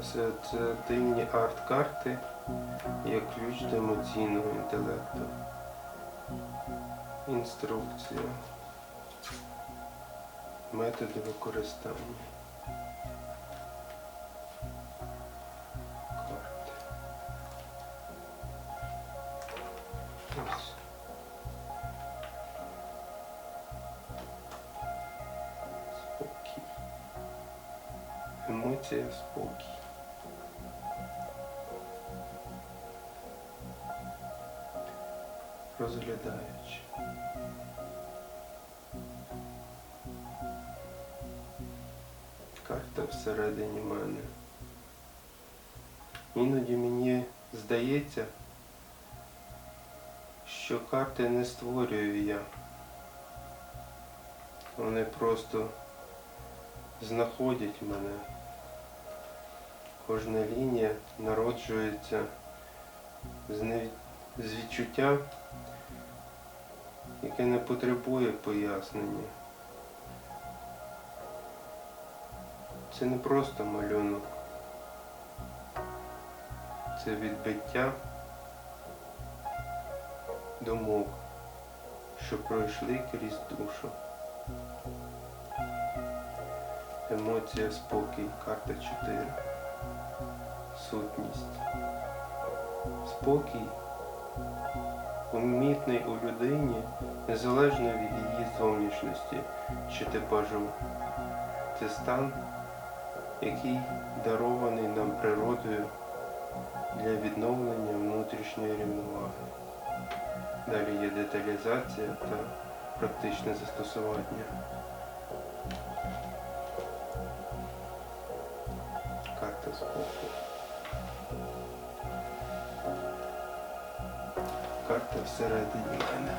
асоціативні арт-карти як ключ до емоційного інтелекту. Інструкція. Методи використання. Емоція спокій. Розглядаючи. Карта всередині мене. Іноді мені здається, що карти не створюю я. Вони просто знаходять мене. Кожна лінія народжується з, відчуття, яке не потребує пояснення. Це не просто малюнок. Це відбиття думок, що пройшли крізь душу. Емоція спокій, карта 4. Сутність. Спокій помітний у людині незалежно від її зовнішності чи типажу. Це стан, який дарований нам природою для відновлення внутрішньої рівноваги. Далі є деталізація та практичне застосування. Карта всередині мене.